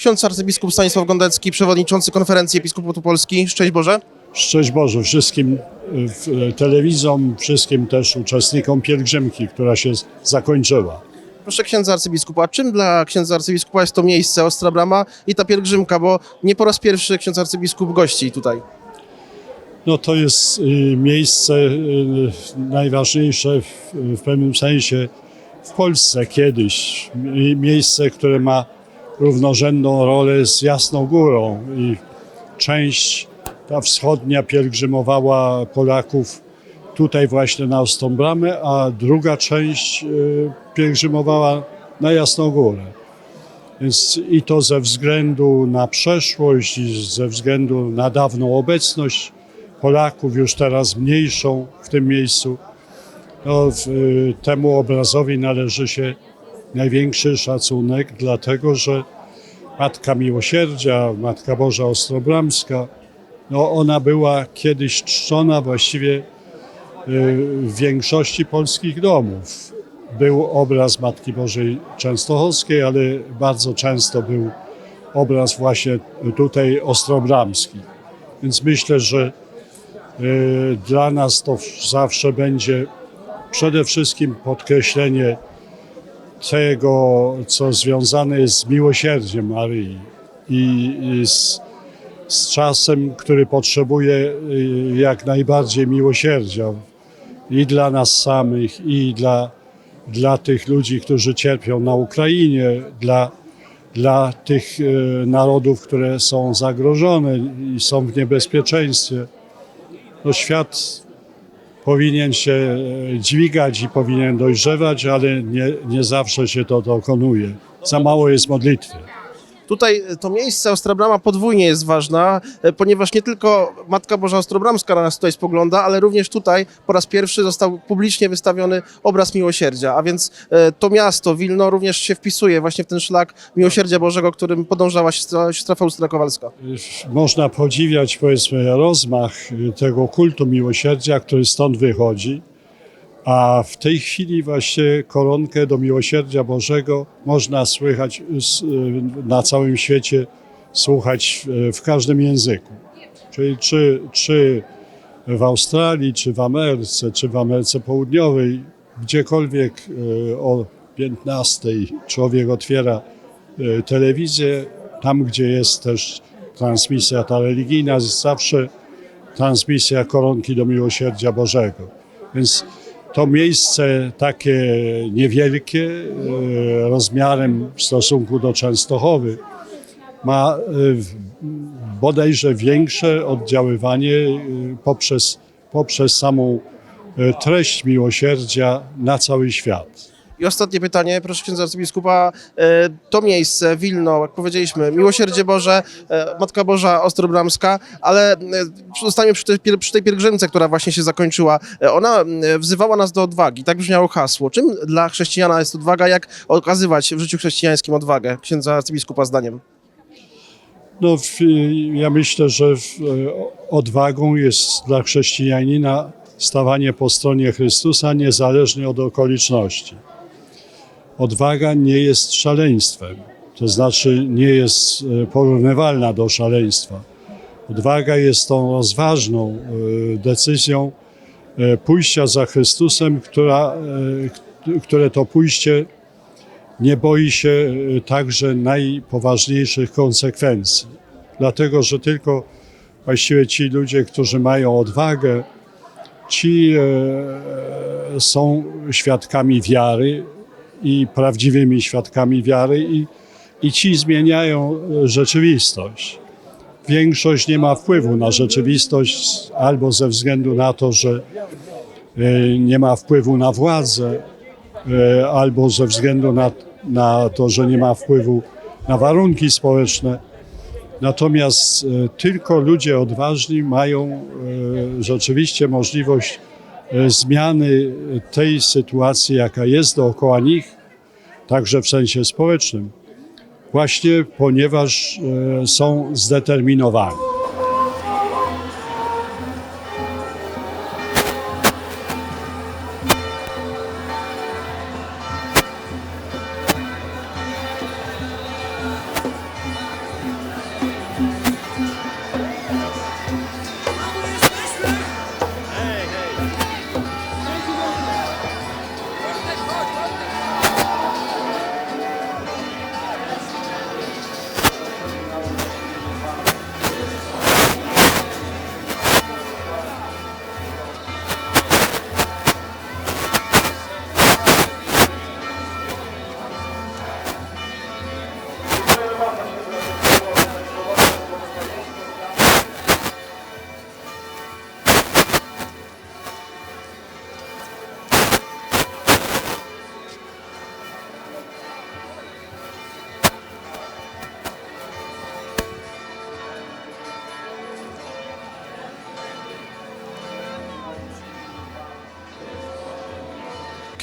Ksiądz arcybiskup Stanisław Gondecki, przewodniczący konferencji Episkopatu Polski. Szczęść Boże. Szczęść Boże wszystkim w- y, telewizom, wszystkim też uczestnikom pielgrzymki, która się zakończyła. Proszę księdza arcybiskupa, czym dla księdza arcybiskupa jest to miejsce Ostra Brama i ta pielgrzymka, bo nie po raz pierwszy ksiądz arcybiskup gości tutaj. No to jest y, miejsce najważniejsze w, w pewnym sensie w Polsce kiedyś. Mi- Miejsce, które ma równorzędną rolę z Jasną Górą i część ta wschodnia pielgrzymowała Polaków tutaj właśnie na Ostrą Bramę, a druga część y, pielgrzymowała na Jasną Górę. Więc i to ze względu na przeszłość, i ze względu na dawną obecność Polaków, już teraz mniejszą w tym miejscu, no, y, temu obrazowi należy się największy szacunek, dlatego że Matka Miłosierdzia, Matka Boża Ostrobramska, no ona była kiedyś czczona właściwie y, w większości polskich domów. Był obraz Matki Bożej Częstochowskiej, ale bardzo często był obraz właśnie tutaj ostrobramski. Więc myślę, że y, dla nas to zawsze będzie przede wszystkim podkreślenie tego, co związane jest z miłosierdziem Maryi i, i z, z czasem, który potrzebuje y, jak najbardziej miłosierdzia i dla nas samych, i dla, dla tych ludzi, którzy cierpią na Ukrainie, dla, dla tych y, narodów, które są zagrożone i są w niebezpieczeństwie. No, świat powinien się e, dźwigać i powinien dojrzewać, ale nie, nie zawsze się to dokonuje. Za mało jest modlitwy. Tutaj e, to miejsce Ostra Brama podwójnie jest ważna, e, ponieważ nie tylko Matka Boża Ostrobramska na nas tutaj spogląda, ale również tutaj po raz pierwszy został publicznie wystawiony obraz miłosierdzia, a więc e, to miasto, Wilno, również się wpisuje właśnie w ten szlak miłosierdzia Bożego, którym podążała siostra, Faustyna Kowalska. Można podziwiać, powiedzmy, rozmach tego kultu miłosierdzia, który stąd wychodzi, a w tej chwili właśnie koronkę do miłosierdzia Bożego można słychać s- y, na całym świecie, słuchać y, w każdym języku. Czyli czy, czy w Australii, czy w Ameryce, czy w Ameryce Południowej, gdziekolwiek y, o 15 człowiek otwiera y, telewizję, tam gdzie jest też transmisja ta religijna, jest zawsze transmisja koronki do miłosierdzia Bożego. Więc to miejsce takie niewielkie, y, rozmiarem w stosunku do Częstochowy, ma w- bodajże większe oddziaływanie y, poprzez, poprzez samą treść miłosierdzia na cały świat. I ostatnie pytanie, proszę księdza arcybiskupa. E, To miejsce, Wilno, jak powiedzieliśmy, Miłosierdzie Boże, e, Matka Boża Ostrobramska, ale e, zostaniemy przy tej, przy tej pielgrzymce, która właśnie się zakończyła. Ona wzywała nas do odwagi, tak brzmiało hasło. Czym dla chrześcijana jest odwaga, jak okazywać w życiu chrześcijańskim odwagę, księdza arcybiskupa zdaniem? No, ja myślę, że odwagą jest dla chrześcijanina stawanie po stronie Chrystusa niezależnie od okoliczności. Odwaga nie jest szaleństwem, to znaczy nie jest e, porównywalna do szaleństwa. Odwaga jest tą rozważną e, decyzją e, pójścia za Chrystusem, która, które to pójście nie boi się także najpoważniejszych konsekwencji. Dlatego, że tylko właściwie ci ludzie, którzy mają odwagę, ci są świadkami wiary i prawdziwymi świadkami wiary i, i ci zmieniają e, rzeczywistość. Większość nie ma wpływu na rzeczywistość albo ze względu na to, że e, nie ma wpływu na władzę, e, albo ze względu na, na to, że nie ma wpływu na warunki społeczne. Natomiast tylko ludzie odważni mają rzeczywiście możliwość zmiany tej sytuacji, jaka jest dookoła nich, także w sensie społecznym, właśnie ponieważ e, są zdeterminowani.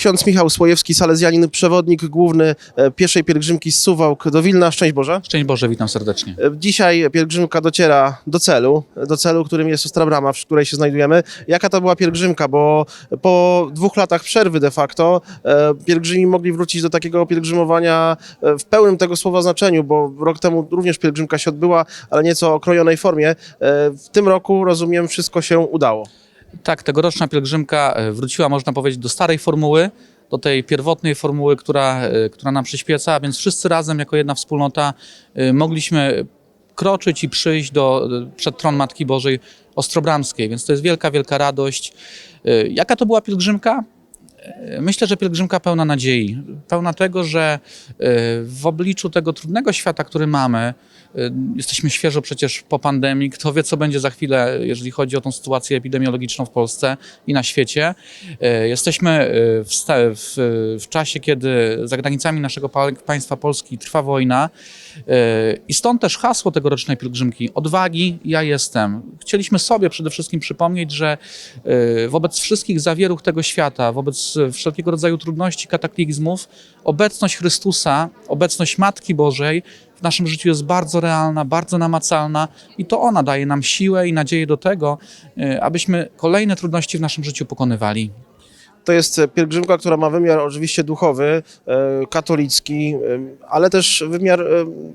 Ksiądz Michał Słojewski, salezjanin, przewodnik główny e, pieszej pielgrzymki z Suwałk do Wilna. Szczęść Boże. Szczęść Boże, witam serdecznie. E, Dzisiaj pielgrzymka dociera do celu, do celu, którym jest Ostra Brama, w której się znajdujemy. Jaka to była pielgrzymka, bo po dwóch latach przerwy de facto e, pielgrzymi mogli wrócić do takiego pielgrzymowania w pełnym tego słowa znaczeniu, bo rok temu również pielgrzymka się odbyła, ale nieco okrojonej formie. W tym roku, rozumiem, wszystko się udało. Tak, tegoroczna pielgrzymka e, wróciła, można powiedzieć, do starej formuły, do tej pierwotnej formuły, która, e, która nam przyświeca, a więc wszyscy razem, jako jedna wspólnota, e, mogliśmy kroczyć i przyjść do, przed tron Matki Bożej Ostrobramskiej, więc to jest wielka, wielka radość. Jaka to była pielgrzymka? Myślę, że pielgrzymka pełna nadziei, pełna tego, że w obliczu tego trudnego świata, który mamy, jesteśmy świeżo przecież po pandemii, kto wie, co będzie za chwilę, jeżeli chodzi o tą sytuację epidemiologiczną w Polsce i na świecie. E, Jesteśmy e, w, w, w czasie, kiedy za granicami naszego pa- państwa Polski trwa wojna i stąd też hasło tegorocznej pielgrzymki odwagi, ja jestem. Chcieliśmy sobie przede wszystkim przypomnieć, że wobec wszystkich zawieruch tego świata, wobec wszelkiego rodzaju trudności, kataklizmów, obecność Chrystusa, obecność Matki Bożej w naszym życiu jest bardzo realna, bardzo namacalna i to ona daje nam siłę i nadzieję do tego, e, abyśmy kolejne trudności w naszym życiu pokonywali. To jest pielgrzymka, która ma wymiar oczywiście duchowy, e, katolicki, e, ale też wymiar e,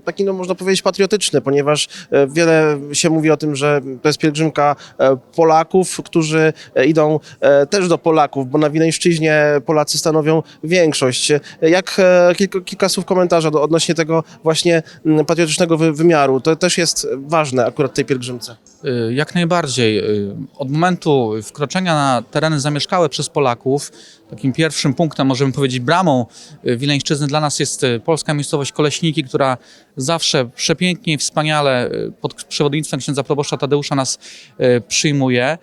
taki, no można powiedzieć, patriotyczny, ponieważ wiele się mówi o tym, że to jest pielgrzymka Polaków, którzy idą też do Polaków, bo na Wileńszczyźnie Polacy stanowią większość. Jak kilka, kilka słów komentarza do, odnośnie tego właśnie patriotycznego wy, wymiaru. To też jest ważne akurat tej pielgrzymce. Jak najbardziej. Od momentu wkroczenia na tereny zamieszkałe przez Polaków, takim pierwszym punktem, możemy powiedzieć bramą. Y, Wileńszczyzny dla nas jest y, polska miejscowość Koleśniki, która zawsze przepięknie i wspaniale y, pod przewodnictwem księdza proboszcza Tadeusza nas przyjmuje.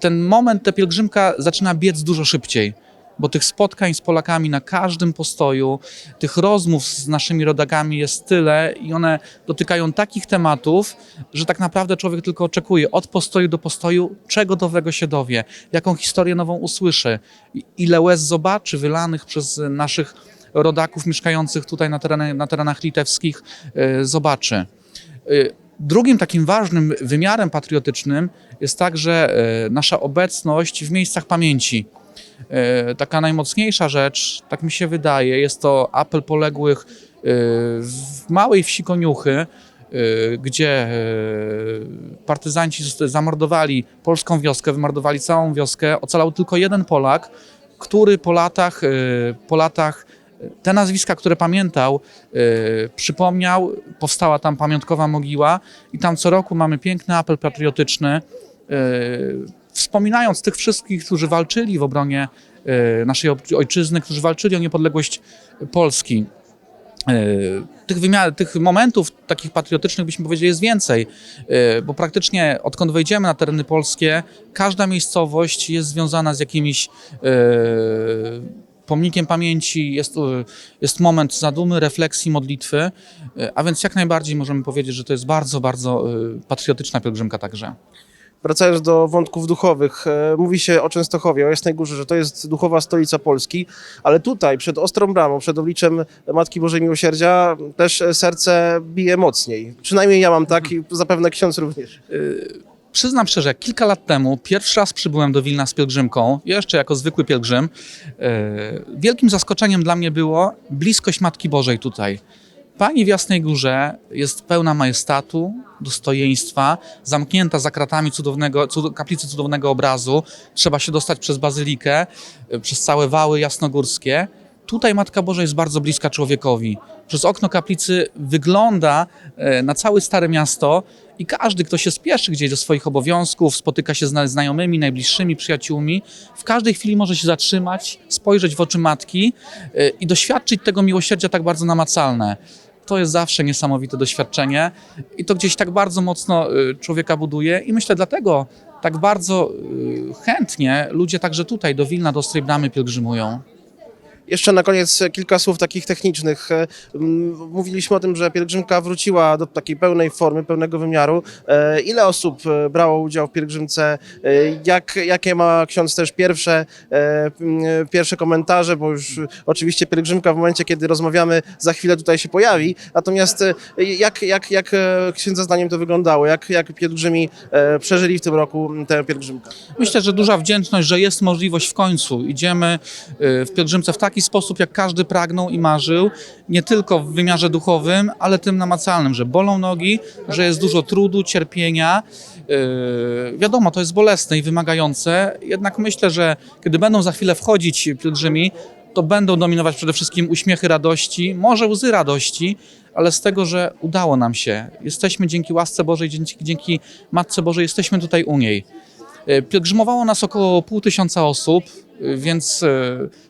Ten moment, ta pielgrzymka zaczyna biec dużo szybciej bo tych spotkań z Polakami na każdym postoju, tych rozmów z naszymi rodakami jest tyle i one dotykają takich tematów, że tak naprawdę człowiek tylko oczekuje od postoju do postoju, czego nowego się dowie, jaką historię nową usłyszy, ile łez zobaczy wylanych przez naszych rodaków mieszkających tutaj na, na terenach litewskich, e, zobaczy. E, Drugim takim ważnym wymiarem patriotycznym jest także e, nasza obecność w miejscach pamięci. E, Taka najmocniejsza rzecz, tak mi się wydaje, jest to apel poległych e, w małej wsi Koniuchy, e, gdzie partyzanci zamordowali polską wioskę, wymordowali całą wioskę. Ocalał tylko jeden Polak, który po latach, po latach te nazwiska, które pamiętał, przypomniał. Powstała tam pamiątkowa mogiła i tam co roku mamy piękny apel patriotyczny, wspominając tych wszystkich, którzy walczyli w obronie e, naszej oj- ojczyzny, którzy walczyli o niepodległość Polski. E, Tych, wymiar, tych momentów takich patriotycznych, byśmy powiedzieli, jest więcej, e, bo praktycznie odkąd wejdziemy na tereny polskie, każda miejscowość jest związana z jakimiś e, pomnikiem pamięci, jest, e, jest moment zadumy, refleksji, modlitwy, e, a więc jak najbardziej możemy powiedzieć, że to jest bardzo, bardzo e, patriotyczna pielgrzymka także. Wracając do wątków duchowych, e, mówi się o Częstochowie, o Jasnej Górze, że to jest duchowa stolica Polski, ale tutaj, przed Ostrą Bramą, przed obliczem Matki Bożej Miłosierdzia, też e, serce bije mocniej. Przynajmniej ja mam tak i zapewne ksiądz również. Przyznam szczerze, kilka lat temu pierwszy raz przybyłem do Wilna z pielgrzymką, jeszcze jako zwykły pielgrzym. E, Wielkim zaskoczeniem dla mnie było bliskość Matki Bożej tutaj. Pani w Jasnej Górze jest pełna majestatu, dostojeństwa, zamknięta za kratami cudownego, cud, kaplicy cudownego obrazu. Trzeba się dostać przez bazylikę, e, przez całe wały jasnogórskie. Tutaj Matka Boża jest bardzo bliska człowiekowi. Przez okno kaplicy wygląda e, na całe Stare Miasto i każdy, kto się spieszy gdzieś do swoich obowiązków, spotyka się z na- znajomymi, najbliższymi, przyjaciółmi, w każdej chwili może się zatrzymać, spojrzeć w oczy Matki e, i doświadczyć tego miłosierdzia tak bardzo namacalne. To jest zawsze niesamowite doświadczenie i to gdzieś tak bardzo mocno e, człowieka buduje i myślę dlatego tak bardzo e, chętnie ludzie także tutaj do Wilna, do Ostrej Bramy pielgrzymują. Jeszcze na koniec kilka słów takich technicznych. E, Mówiliśmy o tym, że pielgrzymka wróciła do takiej pełnej formy, pełnego wymiaru. E, Ile osób e, brało udział w pielgrzymce? Jak, jakie ma ksiądz też pierwsze, pierwsze komentarze, bo już oczywiście pielgrzymka w momencie, kiedy rozmawiamy, za chwilę tutaj się pojawi. Natomiast jak, jak, jak księdza zdaniem to wyglądało? Jak, jak pielgrzymi przeżyli w tym roku tę pielgrzymkę? Myślę, że duża wdzięczność, że jest możliwość w końcu. Idziemy w pielgrzymce w taki sposób, jak każdy pragnął i marzył, nie tylko w wymiarze duchowym, ale tym namacalnym, że bolą nogi, że jest dużo trudu, cierpienia. Y, Wiadomo, to jest bolesne i wymagające, jednak myślę, że kiedy będą za chwilę wchodzić pielgrzymi, to będą dominować przede wszystkim uśmiechy radości, może łzy radości, ale z tego, że udało nam się. Jesteśmy dzięki łasce Bożej, dzięki, dzięki Matce Bożej, jesteśmy tutaj u niej. E, Pielgrzymowało nas około pół tysiąca osób, e, więc e,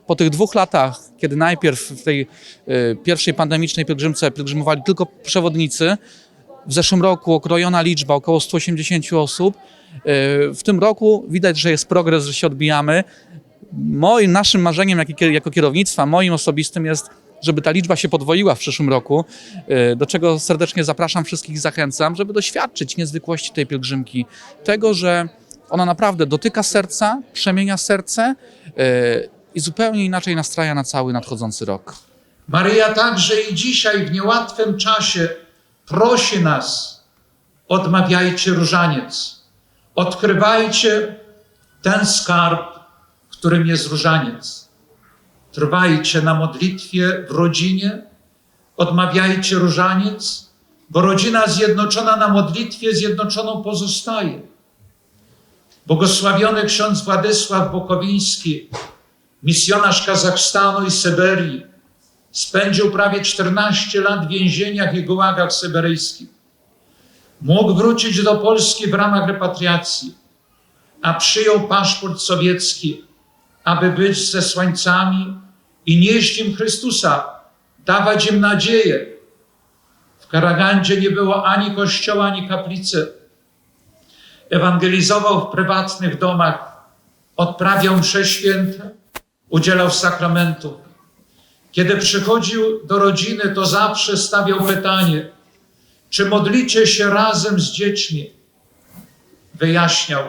po tych dwóch latach, kiedy najpierw w tej pierwszej pandemicznej pielgrzymce pielgrzymowali tylko przewodnicy, w zeszłym roku okrojona liczba około 180 osób. W tym roku widać, że jest progres, że się odbijamy. Moim, naszym marzeniem jak- jako kierownictwa, moim osobistym jest, żeby ta liczba się podwoiła w przyszłym roku, do czego serdecznie zapraszam wszystkich zachęcam, żeby doświadczyć niezwykłości tej pielgrzymki. Tego, że ona naprawdę dotyka serca, przemienia serce e, i zupełnie inaczej nastraja na cały nadchodzący rok. Maryja także i dzisiaj w niełatwym czasie prosi nas: odmawiajcie różaniec, odkrywajcie ten skarb, którym jest różaniec. Trwajcie na modlitwie w rodzinie, odmawiajcie różaniec, bo rodzina zjednoczona na modlitwie zjednoczoną pozostaje. Błogosławiony ksiądz Władysław Bokowiński, misjonarz Kazachstanu i Syberii, Spędził prawie 14 lat w więzieniach i gułagach syberyjskich. Mógł wrócić do Polski w ramach repatriacji, a przyjął paszport sowiecki, aby być ze słońcami i nieść im Chrystusa, dawać im nadzieję. W Karagandzie nie było ani kościoła, ani kaplicy. Ewangelizował w prywatnych domach, odprawiał msze święte, udzielał sakramentów. Kiedy przychodził do rodziny, to zawsze stawiał pytanie, czy modlicie się razem z dziećmi? Wyjaśniał,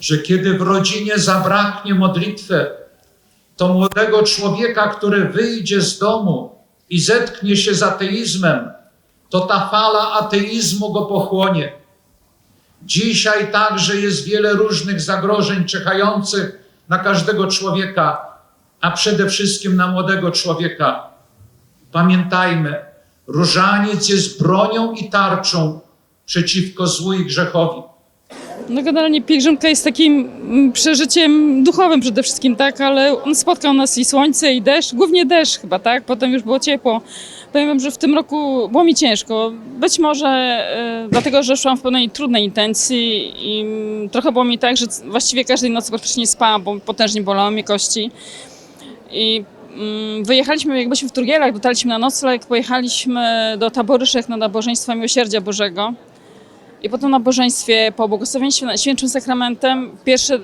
że kiedy w rodzinie zabraknie modlitwy, to młodego człowieka, który wyjdzie z domu i zetknie się z ateizmem, to ta fala ateizmu go pochłonie. Dzisiaj także jest wiele różnych zagrożeń czekających na każdego człowieka, a przede wszystkim na młodego człowieka. Pamiętajmy, różaniec jest bronią i tarczą przeciwko złu i grzechowi. No generalnie pielgrzymka jest takim mm, przeżyciem duchowym przede wszystkim, tak, ale on spotkał nas i słońce i deszcz, głównie deszcz chyba, tak, potem już było ciepło. Powiem wam, że w tym roku było mi ciężko, być może e, dlatego, że szłam w pełnej trudnej intencji i trochę było mi tak, że właściwie każdej nocy praktycznie nie spałam, bo potężnie bolały mnie kości. I mm, wyjechaliśmy, jak byliśmy w Turgielach, dotarliśmy na nocleg, pojechaliśmy do Taboryszek na nabożeństwa Miłosierdzia Bożego. I po tym nabożeństwie, po błogosławieństwie nad Świętym Sakramentem, pierwsze,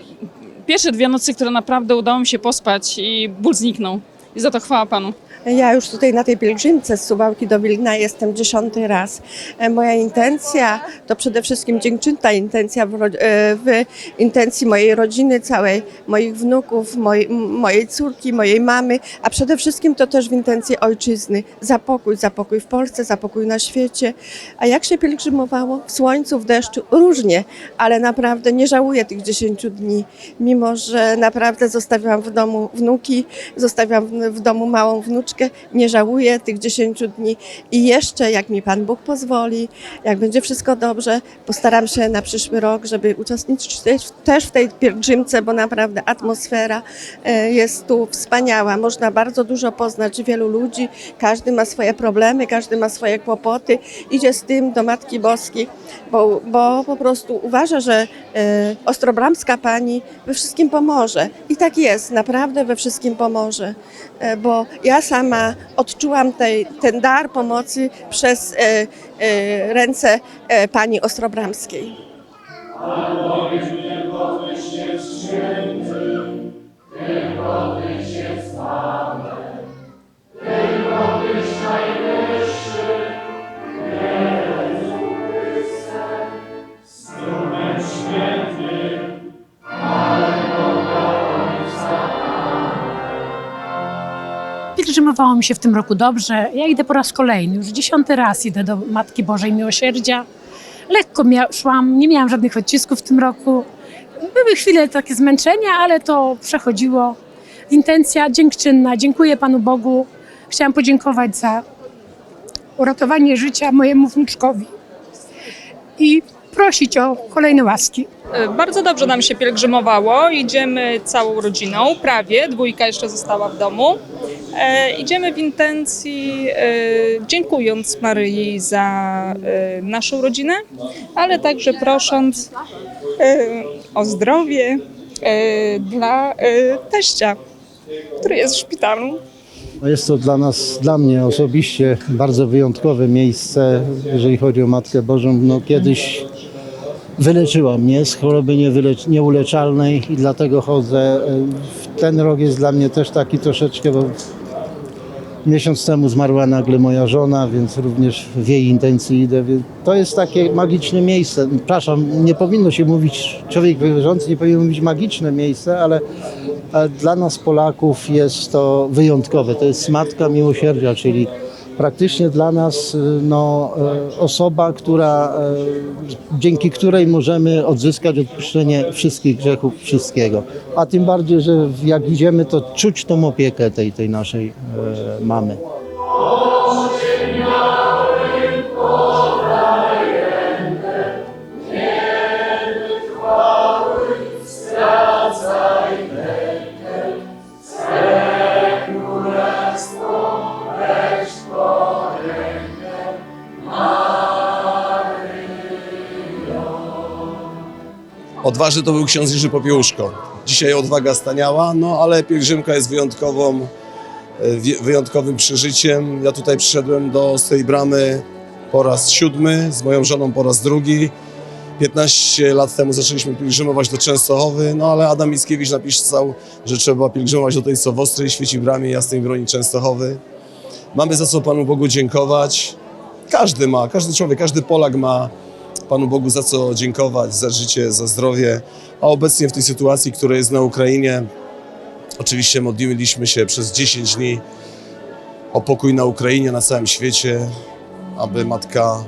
pierwsze dwie nocy, które naprawdę udało mi się pospać i ból zniknął. I za to chwała Panu. Ja już tutaj na tej pielgrzymce z Suwałki do Wilna jestem dziesiąty raz. E, Moja intencja to przede wszystkim dziękczynna intencja w, e, w intencji mojej rodziny całej, moich wnuków, mojej, m- mojej córki, mojej mamy, a przede wszystkim to też w intencji ojczyzny. Za pokój, za pokój w Polsce, za pokój na świecie. A jak się pielgrzymowało? W słońcu, w deszczu, różnie, ale naprawdę nie żałuję tych 10 dni, mimo że naprawdę zostawiłam w domu wnuki, zostawiłam w domu małą wnuczkę, nie żałuję tych 10 dni. I jeszcze, jak mi Pan Bóg pozwoli, jak będzie wszystko dobrze, postaram się na przyszły rok, żeby uczestniczyć też, w tej pielgrzymce, bo naprawdę atmosfera e, jest tu wspaniała. Można bardzo dużo poznać wielu ludzi, każdy ma swoje problemy, każdy ma swoje kłopoty, idzie z tym do Matki Boskiej, bo, bo po prostu uważa, że e, Ostrobramska Pani we wszystkim pomoże. I tak jest, naprawdę we wszystkim pomoże, e, bo ja sama odczułam tej, ten dar pomocy przez e, e, ręce e, Pani Ostrobramskiej. Pielgrzymowało mi się w tym roku dobrze. Ja idę po raz kolejny, już dziesiąty raz idę do Matki Bożej Miłosierdzia. Lekko szłam, nie miałam żadnych odcisków w tym roku. Były chwile takie zmęczenia, ale to przechodziło. Intencja dziękczynna. Dziękuję Panu Bogu. Chciałam podziękować za uratowanie życia mojemu wnuczkowi i prosić o kolejne łaski. E, Bardzo dobrze nam się pielgrzymowało. Idziemy całą rodziną, prawie. Dwójka jeszcze została w domu. E, idziemy w intencji, e, dziękując Maryi za e, naszą rodzinę, ale także prosząc e, o zdrowie e, dla e, teścia, który jest w szpitalu. No Jest to dla nas, dla mnie osobiście bardzo wyjątkowe miejsce, jeżeli chodzi o Matkę Bożą. No, kiedyś wyleczyła mnie z choroby niewylecz- nieuleczalnej i dlatego chodzę. Ten rok jest dla mnie też taki troszeczkę, bo miesiąc temu zmarła nagle moja żona, więc również w jej intencji idę. To jest takie magiczne miejsce. Przepraszam, nie powinno się mówić, człowiek wierzący nie powinien mówić magiczne miejsce, ale ale dla nas Polaków jest to wyjątkowe. To jest Matka Miłosierdzia, czyli praktycznie dla nas y, no, e, osoba, która, e, dzięki której możemy odzyskać odpuszczenie wszystkich grzechów, wszystkiego. A tym bardziej, że jak idziemy, to czuć tą opiekę tej, tej naszej mamy. Odważny to był ksiądz Jerzy Popiełuszko. Dzisiaj odwaga staniała, no ale pielgrzymka jest wyjątkową, e, wyjątkowym przeżyciem. Ja tutaj przyszedłem do tej bramy po raz siódmy, z moją żoną po raz drugi. 15 lat temu zaczęliśmy pielgrzymować do Częstochowy, no ale Adam Mickiewicz napisał, że trzeba pielgrzymować do tej, co w ostrej świeci bramie jasnej broni Częstochowy. Mamy za co Panu Bogu dziękować. Każdy ma, każdy człowiek, każdy Polak ma Panu Bogu za co dziękować, za życie, za zdrowie. A obecnie w tej sytuacji, która jest na Ukrainie, oczywiście modliliśmy się przez 10 dni o pokój na Ukrainie, na całym świecie, aby Matka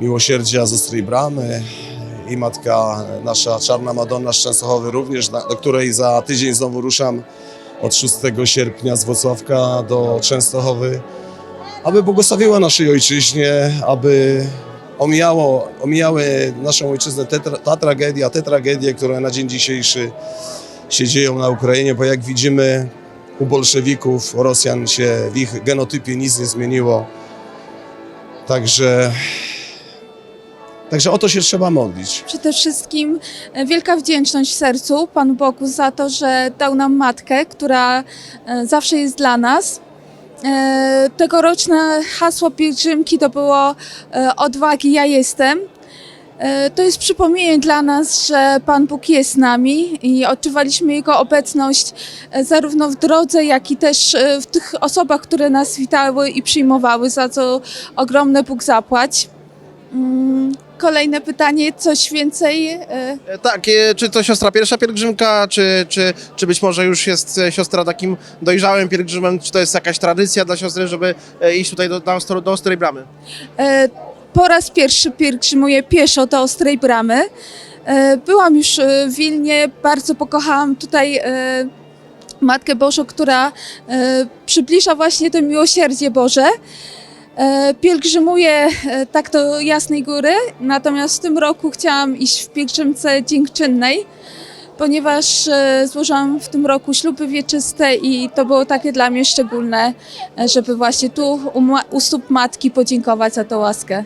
Miłosierdzia z Ostrej Bramy i Matka nasza Czarna Madonna z Częstochowy również, do której za tydzień znowu ruszam od 6 sierpnia z Włocławka do Częstochowy, aby błogosławiła naszej ojczyźnie, aby omijało, omijały naszą ojczyznę te, ta tragedia, te tragedie, które na dzień dzisiejszy się dzieją na Ukrainie, bo jak widzimy u bolszewików, u Rosjan się w ich genotypie nic nie zmieniło. Także, także o to się trzeba modlić. Przede wszystkim e, wielka wdzięczność w sercu Panu Bogu za to, że dał nam matkę, która e, zawsze jest dla nas. E, Tegoroczne hasło pielgrzymki to było e, odwagi ja jestem. E, To jest przypomnienie dla nas, że Pan Bóg jest z nami i odczuwaliśmy Jego obecność zarówno w drodze, jak i też w tych osobach, które nas witały i przyjmowały, za co ogromne Bóg zapłać. Mm, Kolejne pytanie, coś więcej? e, Tak, e, czy to siostra pierwsza pielgrzymka, czy, czy, czy być może już jest e, siostra takim dojrzałym pielgrzymem, czy to jest jakaś tradycja dla siostry, żeby e, iść tutaj do, do, Ostro- do Ostrej Bramy? E, Po raz pierwszy pielgrzymuję pieszo do Ostrej Bramy. E, Byłam już e, w Wilnie, bardzo pokochałam tutaj e, Matkę Bożą, która e, przybliża właśnie to miłosierdzie Boże. E, Pielgrzymuję e, tak do Jasnej Góry, natomiast w tym roku chciałam iść w pielgrzymce dziękczynnej, ponieważ e, złożyłam w tym roku śluby wieczyste i to było takie dla mnie szczególne, żeby właśnie tu u stóp matki podziękować za tę łaskę.